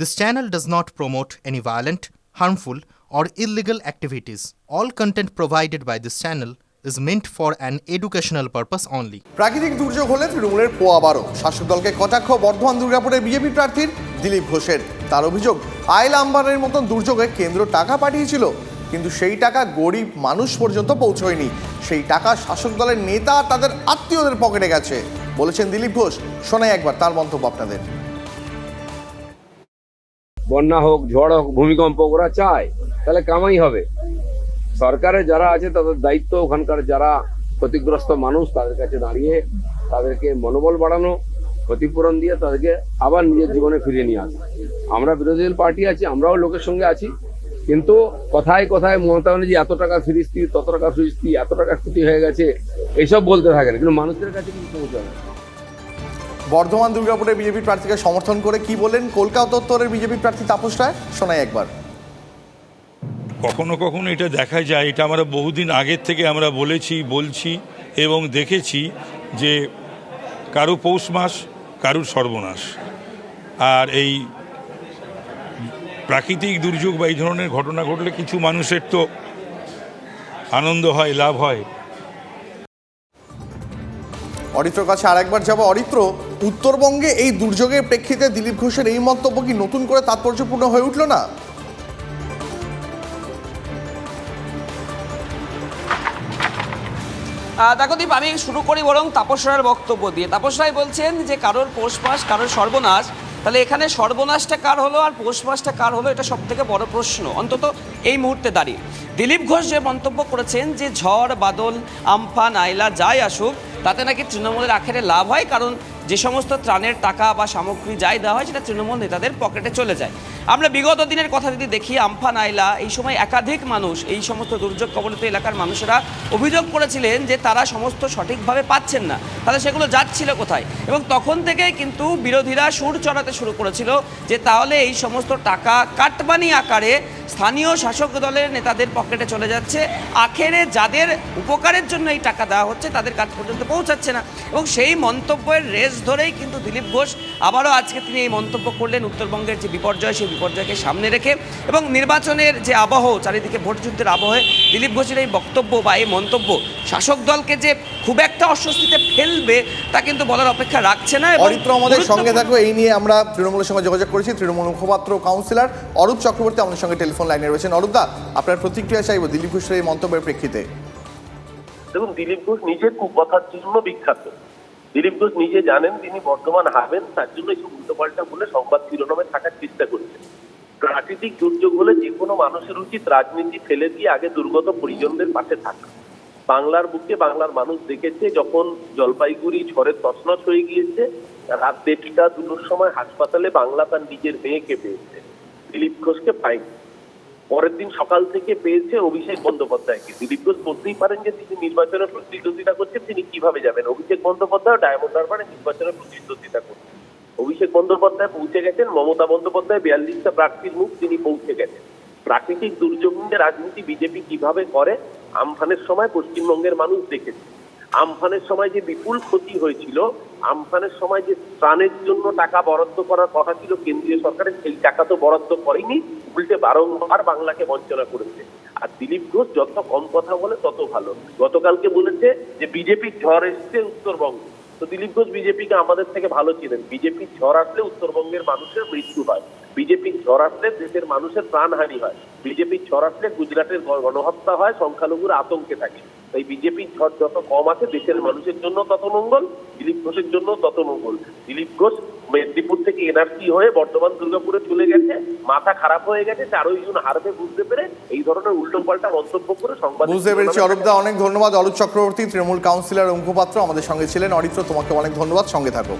This channel does not promote any violent, harmful, or illegal activities. All content provided by this channel is meant for an educational purpose only. প্রাকৃতিক দুর্যোগ হলে তৃণমূলের পোয়া বারো। শাসক দলকে কটাক্ষ বর্ধমান দুর্গাপুরের বিজেপি প্রার্থীর দিলীপ ঘোষের। তার অভিযোগ আইল আম্বারের মতন দুর্যোগে কেন্দ্র টাকা পাঠিয়েছিল কিন্তু সেই টাকা গরিব মানুষ পর্যন্ত পৌঁছয়নি। সেই টাকা শাসক দলের নেতা তাদের আত্মীয়দের পকেটে গেছে বলেছেন দিলীপ ঘোষ। শোনাই একবার তার মন্তব্য আপনাদের। বন্যা হোক, ঝড় হোক, ভূমিকম্প ওরা চায়। তাহলে কামাই হবে। সরকারে যারা আছে, তাদের দায়িত্ব ওখানকার যারা ক্ষতিগ্রস্ত মানুষ, তাদের কাছে দাঁড়িয়ে তাদেরকে মনোবল বাড়ানো, ক্ষতিপূরণ দিয়ে তাদেরকে আবার নিজের জীবনে ফিরিয়ে নিয়ে আসা। আমরা বিরোধী দল পার্টি আছি, আমরাও লোকের সঙ্গে আছি। কিন্তু কথায় কথায় মমতা ব্যানার্জি এত টাকা ফিরিস্তি, তত টাকা ফিরিস্তি, এত টাকা ক্ষতি হয়ে গেছে এইসব বলতে থাকেন কিন্তু মানুষের কাছে পৌঁছায় না। বর্ধমান দুর্গাপুরের বিজেপি প্রার্থীকে সমর্থন করে কি বলেন কলকাতা উত্তরের বিজেপি প্রার্থী তাপস রায়? শোনাই একবার। কখনো কখনো এটা দেখা যায়, এটা আমরা বহুদিন আগের থেকে আমরা বলেছি, বলছি এবং দেখেছি যে কারও পৌষ মাস, কারুর সর্বনাশ। আর এই প্রাকৃতিক দুর্যোগ বা এই ধরনের ঘটনা ঘটলে কিছু মানুষের তো আনন্দ হয়, লাভ হয়। অরিত্রর কাছে আরেকবার যাব। অরিত্র, উত্তরবঙ্গে এই দুর্যোগের প্রেক্ষিতে দিলীপ ঘোষের এই মন্তব্য কি নতুন করে তাৎপর্যপূর্ণ হয়ে উঠল না? দেখো দীপ, আমি শুরু করি বরং তাপস রায়ের বক্তব্য দিয়ে। তাপস রায় বলছেন যে, কারোর পৌষ মাস, কারোর সর্বনাশ, তাহলে এখানে সর্বনাশটা কার হলো আর পৌষ মাসটা কার হলো এটা সব থেকে বড় প্রশ্ন। অন্তত এই মুহূর্তে দাঁড়িয়ে। দিলীপ ঘোষ যে মন্তব্য করেছেন যে, ঝড়, বাদল, আমফান আইলা যাই আসুক তাতে নাকি তৃণমূলের আখেরে লাভ হয়, কারণ যে সমস্ত ত্রাণের টাকা বা সামগ্রী যাই দেওয়া হয়, সেটা তৃণমূল নেতাদের পকেটে চলে যায়। আমরা বিগত দিনের কথা যদি দেখি, আমফান আইলা, এই সময় একাধিক মানুষ এই সমস্ত দুর্যোগ কবলিত এলাকার মানুষেরা অভিযোগ করেছিলেন যে তারা সমস্ত সঠিকভাবে পাচ্ছেন না। তাহলে সেগুলো যাচ্ছিল কোথায়? এবং তখন থেকে কিন্তু বিরোধীরা সুর চড়াতে শুরু করেছিল যে তাহলে এই সমস্ত টাকা কাটমানি আকারে স্থানীয় শাসক দলের নেতাদের পকেটে চলে যাচ্ছে। আখেরে যাদের উপকারের জন্য এই টাকা দেওয়া হচ্ছে, তাদের কাছ পর্যন্ত পৌঁছাচ্ছে না। এবং সেই মন্তব্যের রেস ধরেই কিন্তু দিলীপ ঘোষ আবারও আজকে তিনি এই মন্তব্য করলেন উত্তরবঙ্গের যে বিপর্যয় সেই বিপর্যয়কে সামনে রেখে এবং নির্বাচনের যে আবহ চারিদিকে ভোটযুদ্ধের আবহে দিলীপ ঘোষের এই বক্তব্য বা এই মন্তব্য শাসক দলকে যে খুব একটা অস্বস্তিতে ফেলবে তা কিন্তু বলার অপেক্ষা রাখছে না অরিত্র আমাদের সঙ্গে গুরুত্বপূর্ণ- থাকো এই নিয়ে আমরা তৃণমূলের সঙ্গে যোগাযোগ করেছি। তৃণমূল মুখপাত্র কাউন্সিলর অরূপ চক্রবর্তী আমাদের সঙ্গে টেলিফোন লাইনে রয়েছেন। অরূপদা আপনার প্রতিক্রিয়া চাইব দিলীপ ঘোষের এই মন্তব্যের প্রেক্ষিতে। দেখুন দিলীপ ঘোষ নিজের কুকথার জন্য বিখ্যাত। দিলীপ ঘোষ নিজে জানেন তিনি বর্তমান হারবেন তার জন্য এই উল্টোপাল্টা বলে সংবাদ শিরোনামে থাকার চেষ্টা করছেন। প্রাকৃতিক দুর্যোগ হলে যে কোনো মানুষের উচিত রাজনীতি ফেলে দিয়ে আগে দুর্গত পরিজনদের পাশে থাকা। বাংলার বুকে বাংলার মানুষ দেখেছে, যখন জলপাইগুড়ি ঝড়ের তছনছ হয়ে গিয়েছে, রাত দেড়টা দুটোর সময় হাসপাতালে বাংলা তার নিজের মেয়েকে পেয়েছে। দিলীপ ঘোষকে পায়নি। পরের দিন সকাল থেকে পেয়েছে অভিষেক বন্দ্যোপাধ্যায়কে। দিলীপ ঘোষ বলতেই পারেন যে তিনি নির্বাচনের প্রতিদ্বন্দ্বিতা করছেন, তিনি কীভাবে যাবেন? অভিষেক বন্দ্যোপাধ্যায় ডায়মন্ড হারবারে নির্বাচনের প্রতিদ্বন্দ্বিতা করছেন। অভিষেক বন্দ্যোপাধ্যায় পৌঁছে গেছেন, মমতা বন্দ্যোপাধ্যায় বিয়াল্লিশটা প্রার্থীর মুখ তিনি পৌঁছে গেছেন। প্রাকৃতিক দুর্যোগ নিয়ে রাজনীতি বিজেপি কীভাবে করে, আমফানের সময় পশ্চিমবঙ্গের মানুষ দেখেছে। আমফানের সময় যে বিপুল ক্ষতি হয়েছিল, আমফানের সময় যে ত্রাণের জন্য টাকা বরাদ্দ করার কথা ছিল, কেন্দ্রীয় সরকারের, সেই টাকা তো বরাদ্দ করেনি, উল্টে বারংবার বাংলাকে বঞ্চনা করেছে। আর দিলীপ ঘোষ যত কম কথা বলে, তত ভালো। গতকালকে বলেছে যে বিজেপির ঝড় এসছে উত্তরবঙ্গে। তো দিলীপ ঘোষ বিজেপিকে আমাদের থেকে ভালো চিনেন। বিজেপির ঝড় আসলে উত্তরবঙ্গের মানুষের মৃত্যু হয়। বিজেপির ঝড় আসলে দেশের মানুষের প্রাণহানি হয়। বিজেপির ঝড় আসলে গুজরাটের গণহত্যা হয়, সংখ্যালঘুর আতঙ্কে থাকে। তাই বিজেপির ঝড় যত কম আছে দেশের মানুষের জন্য তত মঙ্গল দিলীপ ঘোষের জন্য তত মঙ্গল। দিলীপ ঘোষ মেদিনীপুর থেকে এনআরসি হয়ে বর্ধমান দুর্গাপুরে চলে গেছে মাথা খারাপ হয়ে গেছে চারই জুন হারবে বুঝতে পেরে এই ধরনের উল্টো পাল্টা মন্তব্য করে সংবাদ বুঝতে পেরেছি অরূপদা অনেক ধন্যবাদ। অরূপ চক্রবর্তী তৃণমূল কাউন্সিলর মুখপাত্র আমাদের সঙ্গে ছিলেন অরিত্র তোমাকে অনেক ধন্যবাদ। সঙ্গে থাকো